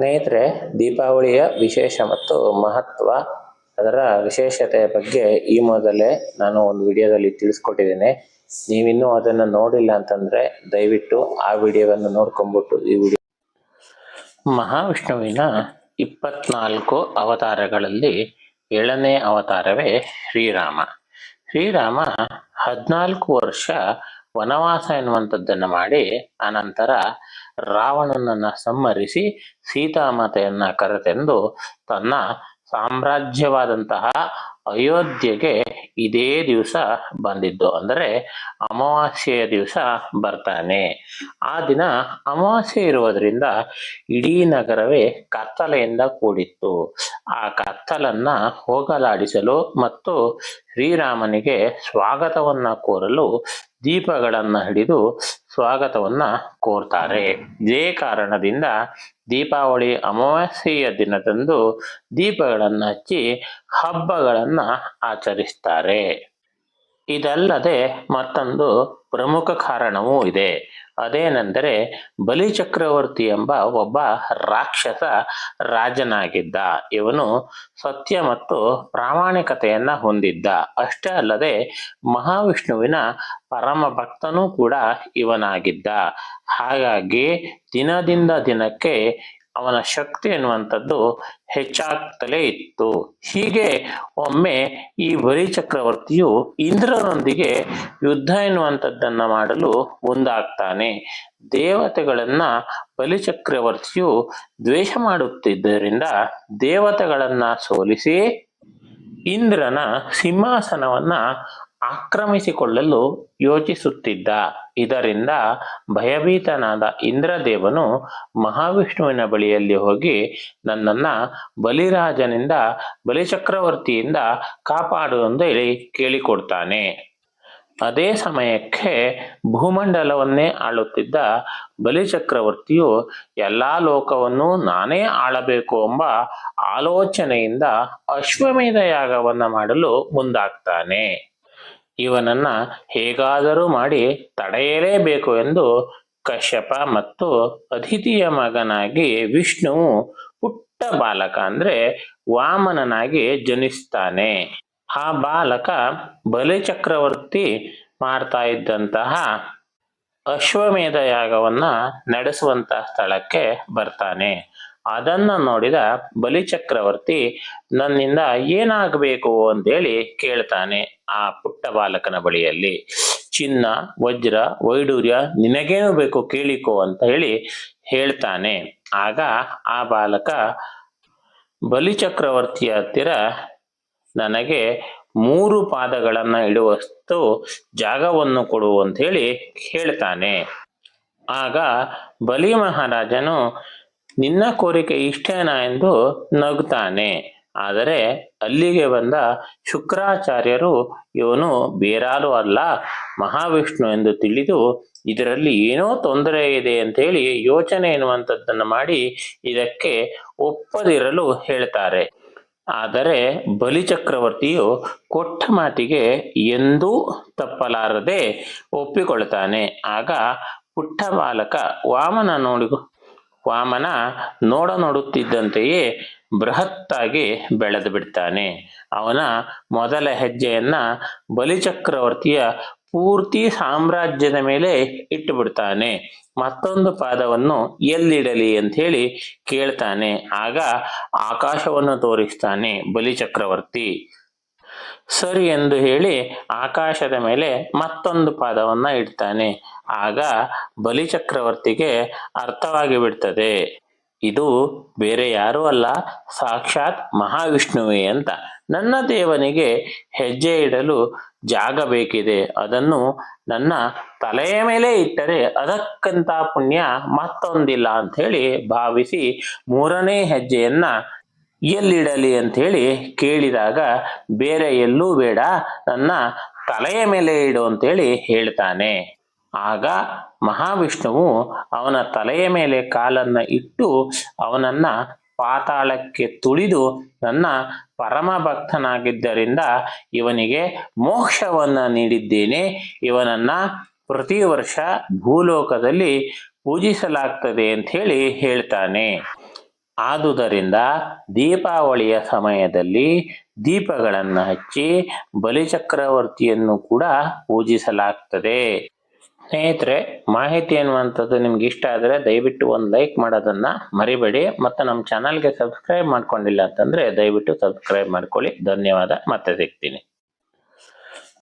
ಸ್ನೇಹಿತರೆ, ದೀಪಾವಳಿಯ ವಿಶೇಷ ಮತ್ತು ಮಹತ್ವ, ಅದರ ವಿಶೇಷತೆಯ ಬಗ್ಗೆ ಈ ಮೊದಲೇ ನಾನು ಒಂದು ವಿಡಿಯೋದಲ್ಲಿ ತಿಳಿಸ್ಕೊಟ್ಟಿದ್ದೇನೆ. ನೀವಿನ್ನೂ ಅದನ್ನು ನೋಡಿಲ್ಲ ಅಂತಂದ್ರೆ ದಯವಿಟ್ಟು ಆ ವಿಡಿಯೋವನ್ನು ನೋಡ್ಕೊಂಡ್ಬಿಟ್ಟು ಈ ವಿಡಿಯೋ ಮಹಾವಿಷ್ಣುವಿನ ಇಪ್ಪತ್ನಾಲ್ಕು ಅವತಾರಗಳಲ್ಲಿ ಏಳನೇ ಅವತಾರವೇ ಶ್ರೀರಾಮ. ಶ್ರೀರಾಮ ಹದಿನಾಲ್ಕು ವರ್ಷ ವನವಾಸ ಎನ್ನುವಂಥದ್ದನ್ನು ಮಾಡಿ ಅನಂತರ ರಾವಣನನ್ನ ಸಂಹರಿಸಿ ಸೀತಾಮಾತೆಯನ್ನ ಕರೆತೆಂದು ತನ್ನ ಸಾಮ್ರಾಜ್ಯವಾದಂತಹ ಅಯೋಧ್ಯೆಗೆ ಇದೇ ದಿವಸ ಬಂದಿದ್ದು. ಅಂದರೆ ಅಮಾವಾಸ್ಯೆಯ ದಿವಸ ಬರ್ತಾನೆ. ಆ ದಿನ ಅಮಾವಾಸ್ಯೆ ಇರುವುದರಿಂದ ಇಡೀ ನಗರವೇ ಕತ್ತಲೆಯಿಂದ ಕೂಡಿತ್ತು. ಆ ಕತ್ತಲನ್ನ ಹೋಗಲಾಡಿಸಲು ಮತ್ತು ಶ್ರೀರಾಮನಿಗೆ ಸ್ವಾಗತವನ್ನ ಕೋರಲು ದೀಪಗಳನ್ನ ಹಿಡಿದು ಸ್ವಾಗತವನ್ನ ಕೋರ್ತಾರೆ. ಇದೇ ಕಾರಣದಿಂದ ದೀಪಾವಳಿ ಅಮಾವಾಸ್ಯೆಯ ದಿನದಂದು ದೀಪಗಳನ್ನು ಹಚ್ಚಿ ಹಬ್ಬಗಳನ್ನ ಆಚರಿಸ್ತಾರೆ. ಇದಲ್ಲದೆ ಮತ್ತೊಂದು ಪ್ರಮುಖ ಕಾರಣವೂ ಇದೆ. ಅದೇನೆಂದರೆ ಬಲಿಚಕ್ರವರ್ತಿ ಎಂಬ ಒಬ್ಬ ರಾಕ್ಷಸ ರಾಜನಾಗಿದ್ದ. ಇವನು ಸತ್ಯ ಮತ್ತು ಪ್ರಾಮಾಣಿಕತೆಯನ್ನ ಹೊಂದಿದ್ದ. ಅಷ್ಟೇ ಅಲ್ಲದೆ ಮಹಾವಿಷ್ಣುವಿನ ಪರಮ ಭಕ್ತನೂ ಕೂಡ ಇವನಾಗಿದ್ದ. ಹಾಗಾಗಿ ದಿನದಿಂದ ದಿನಕ್ಕೆ ಅವನ ಶಕ್ತಿ ಎನ್ನುವಂಥದ್ದು ಹೆಚ್ಚಾಗ್ತಲೇ ಇತ್ತು. ಹೀಗೆ ಒಮ್ಮೆ ಈ ಬಲಿ ಚಕ್ರವರ್ತಿಯು ಇಂದ್ರನೊಂದಿಗೆ ಯುದ್ಧ ಎನ್ನುವಂಥದ್ದನ್ನ ಮಾಡಲು ಮುಂದಾಗ್ತಾನೆ. ದೇವತೆಗಳನ್ನ ಬಲಿಚಕ್ರವರ್ತಿಯು ದ್ವೇಷ ಮಾಡುತ್ತಿದ್ದರಿಂದ ದೇವತೆಗಳನ್ನ ಸೋಲಿಸಿ ಇಂದ್ರನ ಸಿಂಹಾಸನವನ್ನ ಆಕ್ರಮಿಸಿಕೊಳ್ಳಲು ಯೋಚಿಸುತ್ತಿದ್ದ. ಇದರಿಂದ ಭಯಭೀತನಾದ ಇಂದ್ರದೇವನು ಮಹಾವಿಷ್ಣುವಿನ ಬಳಿಯಲ್ಲಿ ಹೋಗಿ ನನ್ನನ್ನ ಬಲಿರಾಜನಿಂದ, ಬಲಿಚಕ್ರವರ್ತಿಯಿಂದ ಕಾಪಾಡು ಎಂದು ಹೇಳಿ ಕೇಳಿಕೊಡ್ತಾನೆ. ಅದೇ ಸಮಯಕ್ಕೆ ಭೂಮಂಡಲವನ್ನೇ ಆಳುತ್ತಿದ್ದ ಬಲಿಚಕ್ರವರ್ತಿಯು, ಎಲ್ಲ ಲೋಕವನ್ನು ನಾನೇ ಆಳಬೇಕು ಎಂಬ ಆಲೋಚನೆಯಿಂದ ಅಶ್ವಮೇಧ ಯಾಗವನ್ನು ಮಾಡಲು ಮುಂದಾಗ್ತಾನೆ. ಇವನನ್ನ ಹೇಗಾದರೂ ಮಾಡಿ ತಡೆಯಲೇಬೇಕು ಎಂದು ಕಶ್ಯಪ ಮತ್ತು ಅದಿತಿಯ ಮಗನಾಗಿ ವಿಷ್ಣುವು ಪುಟ್ಟ ಬಾಲಕ ಅಂದ್ರೆ ವಾಮನನಾಗಿ ಜನಿಸ್ತಾನೆ. ಆ ಬಾಲಕ ಬಲಿ ಚಕ್ರವರ್ತಿ ಮಾಡ್ತಾ ಇದ್ದಂತಹ ಅಶ್ವಮೇಧ ಯಾಗವನ್ನ ನಡೆಸುವಂತಹ ಸ್ಥಳಕ್ಕೆ ಬರ್ತಾನೆ. ಅದನ್ನ ನೋಡಿದ ಬಲಿಚಕ್ರವರ್ತಿ ನನ್ನಿಂದ ಏನಾಗಬೇಕು ಅಂತೇಳಿ ಕೇಳ್ತಾನೆ ಆ ಪುಟ್ಟ ಬಾಲಕನ ಬಳಿಯಲ್ಲಿ. ಚಿನ್ನ, ವಜ್ರ, ವೈಡೂರ್ಯ ನಿನಗೇನು ಬೇಕು ಕೇಳಿಕೋ ಅಂತ ಹೇಳಿ ಹೇಳ್ತಾನೆ. ಆಗ ಆ ಬಾಲಕ ಬಲಿಚಕ್ರವರ್ತಿಯ ಹತ್ತಿರ ನನಗೆ ಮೂರು ಪಾದಗಳನ್ನ ಇಡುವಷ್ಟು ಜಾಗವನ್ನು ಕೊಡು ಅಂತ ಹೇಳಿ ಹೇಳ್ತಾನೆ. ಆಗ ಬಲಿ ಮಹಾರಾಜನು ನಿನ್ನ ಕೋರಿಕೆ ಇಷ್ಟೇನಾ ಎಂದು ನಗುತ್ತಾನೆ. ಆದರೆ ಅಲ್ಲಿಗೆ ಬಂದ ಶುಕ್ರಾಚಾರ್ಯರು, ಇವನು ಬೇರಾರು ಅಲ್ಲ, ಮಹಾವಿಷ್ಣು ಎಂದು ತಿಳಿದು, ಇದರಲ್ಲಿ ಏನೋ ತೊಂದರೆ ಇದೆ ಅಂತ ಹೇಳಿ ಯೋಚನೆ ಎನ್ನುವಂಥದ್ದನ್ನು ಮಾಡಿ ಇದಕ್ಕೆ ಒಪ್ಪದಿರಲು ಹೇಳ್ತಾರೆ. ಆದರೆ ಬಲಿಚಕ್ರವರ್ತಿಯು ಕೊಟ್ಟ ಮಾತಿಗೆ ಎಂದೂ ತಪ್ಪಲಾರದೆ ಒಪ್ಪಿಕೊಳ್ತಾನೆ. ಆಗ ಪುಟ್ಟ ಬಾಲಕ ವಾಮನ ನೋಡಿ ವಾಮನ ನೋಡ ನೋಡುತ್ತಿದ್ದಂತೆಯೇ ಬೃಹತ್ತಾಗಿ ಬೆಳೆದು ಬಿಡ್ತಾನೆ. ಅವನ ಮೊದಲ ಹೆಜ್ಜೆಯನ್ನ ಬಲಿಚಕ್ರವರ್ತಿಯ ಪೂರ್ತಿ ಸಾಮ್ರಾಜ್ಯದ ಮೇಲೆ ಇಟ್ಟು ಬಿಡ್ತಾನೆ. ಮತ್ತೊಂದು ಪಾದವನ್ನು ಎಲ್ಲಿಡಲಿ ಅಂತ ಹೇಳಿ ಕೇಳ್ತಾನೆ. ಆಗ ಆಕಾಶವನ್ನು ತೋರಿಸ್ತಾನೆ ಬಲಿಚಕ್ರವರ್ತಿ ಸರಿ ಎಂದು ಹೇಳಿ ಆಕಾಶದ ಮೇಲೆ ಮತ್ತೊಂದು ಪಾದವನ್ನ ಇಡ್ತಾನೆ. ಆಗ ಬಲಿಚಕ್ರವರ್ತಿಗೆ ಅರ್ಥವಾಗಿ ಬಿಡ್ತದೆ, ಇದು ಬೇರೆ ಯಾರೂ ಅಲ್ಲ, ಸಾಕ್ಷಾತ್ ಮಹಾವಿಷ್ಣುವೇ ಅಂತ. ನನ್ನ ದೇವನಿಗೆ ಹೆಜ್ಜೆ ಇಡಲು ಜಾಗ ಬೇಕಿದೆ. ಅದನ್ನು ನನ್ನ ತಲೆಯ ಮೇಲೆ ಇಟ್ಟರೆ ಅದಕ್ಕಂತ ಪುಣ್ಯ ಮತ್ತೊಂದಿಲ್ಲ ಅಂತ ಹೇಳಿ ಭಾವಿಸಿ ಮೂರನೇ ಹೆಜ್ಜೆಯನ್ನ ಎಲ್ಲಿಡಲಿ ಹೇಳಿ ಕೇಳಿದಾಗ, ಬೇರೆ ಎಲ್ಲೂ ಬೇಡ, ನನ್ನ ತಲೆಯ ಮೇಲೆ ಇಡು ಅಂತೇಳಿ ಹೇಳ್ತಾನೆ. ಆಗ ಮಹಾವಿಷ್ಣುವು ಅವನ ತಲೆಯ ಮೇಲೆ ಕಾಲನ್ನ ಇಟ್ಟು ಅವನನ್ನ ಪಾತಾಳಕ್ಕೆ ತುಳಿದು ನನ್ನ ಪರಮ ಭಕ್ತನಾಗಿದ್ದರಿಂದ ಇವನಿಗೆ ಮೋಕ್ಷವನ್ನ ನೀಡಿದ್ದೇನೆ. ಇವನನ್ನ ಪ್ರತಿ ವರ್ಷ ಭೂಲೋಕದಲ್ಲಿ ಪೂಜಿಸಲಾಗ್ತದೆ ಅಂತ ಹೇಳಿ ಹೇಳ್ತಾನೆ. ಆದುದರಿಂದ ದೀಪಾವಳಿಯ ಸಮಯದಲ್ಲಿ ದೀಪಗಳನ್ನು ಹಚ್ಚಿ ಬಲಿಚಕ್ರವರ್ತಿಯನ್ನು ಕೂಡ ಪೂಜಿಸಲಾಗ್ತದೆ. ಸ್ನೇಹಿತರೆ, ಮಾಹಿತಿ ಅನ್ನುವಂಥದ್ದು ನಿಮ್ಗೆ ಇಷ್ಟ ಆದರೆ ದಯವಿಟ್ಟು ಒಂದು ಲೈಕ್ ಮಾಡೋದನ್ನು ಮರಿಬೇಡಿ. ಮತ್ತು ನಮ್ಮ ಚಾನಲ್ಗೆ ಸಬ್ಸ್ಕ್ರೈಬ್ ಮಾಡ್ಕೊಂಡಿಲ್ಲ ಅಂತಂದರೆ ದಯವಿಟ್ಟು ಸಬ್ಸ್ಕ್ರೈಬ್ ಮಾಡ್ಕೊಳ್ಳಿ. ಧನ್ಯವಾದ. ಮತ್ತೆ ಸಿಗ್ತೀನಿ.